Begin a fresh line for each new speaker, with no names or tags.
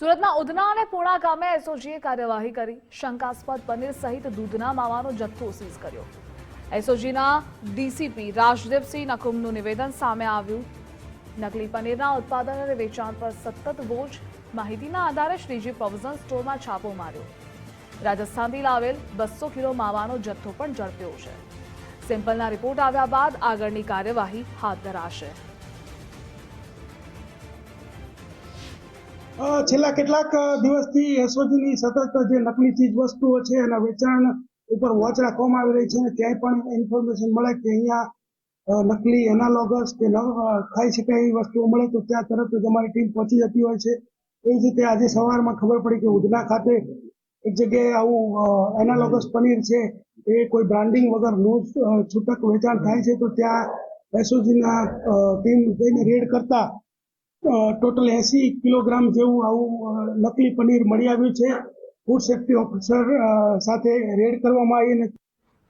સુરતના ઉધના અને પૂણા ગામે એસઓજીએ કાર્યવાહી કરી. શંકાસ્પદ પનીર સહિત દૂધના માવાનો જથ્થો સીઝ કર્યો. એસઓજીના ડીસીપી રાજદેવસિંહ નકુમનું નિવેદન સામે આવ્યું. નકલી પનીરના ઉત્પાદન અને વેચાણ પર સતત બોજ. માહિતીના આધારે શ્રીજી પ્રોવિઝન સ્ટોરમાં છાપો માર્યો. રાજસ્થાનથી લાવેલ બસો કિલો માવાનો જથ્થો પણ ઝડપ્યો છે. સેમ્પલના રિપોર્ટ આવ્યા બાદ આગળની કાર્યવાહી હાથ ધરાશે.
છેલ્લા કેટલાક દિવસથી એસઓજીની સતત જે નકલી ચીજ વસ્તુઓ છે એના વેચાણ ઉપર વોચ રાખવામાં આવી રહી છે અને ક્યાંય પણ ઇન્ફોર્મેશન મળે કે અહીંયા નકલી એનાલોગસ કે ખાઈ શકાય એવી વસ્તુઓ મળે તો ત્યાં તરત જ અમારી ટીમ પહોંચી જતી હોય છે. એ જ રીતે આજે સવારમાં ખબર પડી કે ઉધના ખાતે એક જગ્યાએ આવું એનાલોગસ પનીર છે એ કોઈ બ્રાન્ડિંગ વગરનું લૂઝ છૂટક વેચાણ થાય છે તો ત્યાં એસઓજીના ટીમ જઈને રેડ કરતા ટોટલ એસી કિલોગ્રામ જેવું આવું નકલી પનીર મળી આવ્યું છે. ફૂડ સેફ્ટી ઓફિસર સાથે રેડ કરવામાં આવી